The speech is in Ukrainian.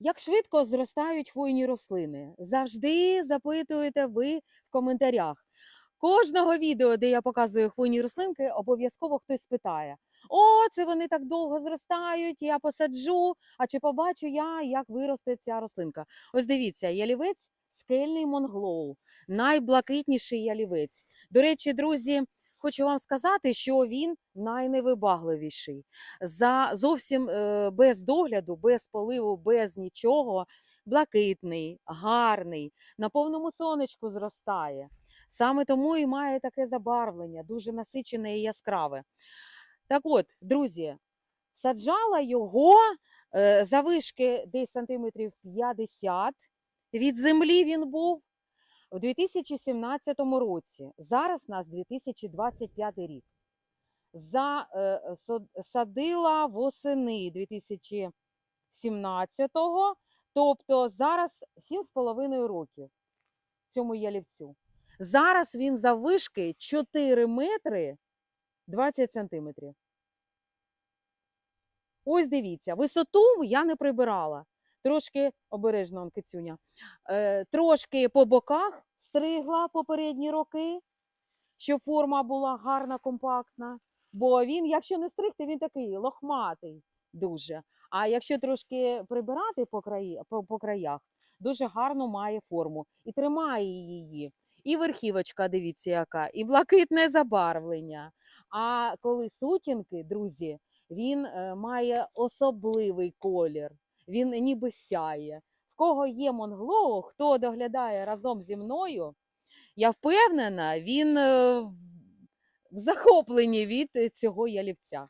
Як швидко зростають хвойні рослини? Завжди запитуєте ви в коментарях. Кожного відео, де я показую хвойні рослинки, обов'язково хтось питає: О, це вони так довго зростають, я посаджу. А чи побачу я, як виросте ця рослинка? Ось дивіться, ялівець скельний монглоу, найблакитніший ялівець. До речі, друзі, хочу вам сказати, що він найневибагливіший. За зовсім е, без догляду, без поливу, без нічого. Блакитний, гарний, на повному сонечку зростає. Саме тому і має таке забарвлення, дуже насичене і яскраве. Так от, друзі, саджала його е, завишки десь сантиметрів 50. Від землі він був у 2017 році. Зараз у нас 2025 рік. За, е, восени 2017-го, тобто зараз 7,5 років цьому ялівцю. Зараз він заввишки 4 метри 20 сантиметрів. Ось дивіться, висоту я не прибирала. Трошки обережно, он, кицюня. Е, трошки по боках стригла попередні роки, щоб форма була гарна, компактна. Бо він, якщо не стригти, він такий лохматий дуже. А якщо трошки прибирати по, краї, по, по краях, дуже гарно має форму і тримає її. І верхівочка, дивіться, яка, і блакитне забарвлення. А коли сутінки, друзі, він е, має особливий колір. Він ніби сяє. В кого є Монглоу, хто доглядає разом зі мною, я впевнена, він е, в захопленні від е, цього ялівця.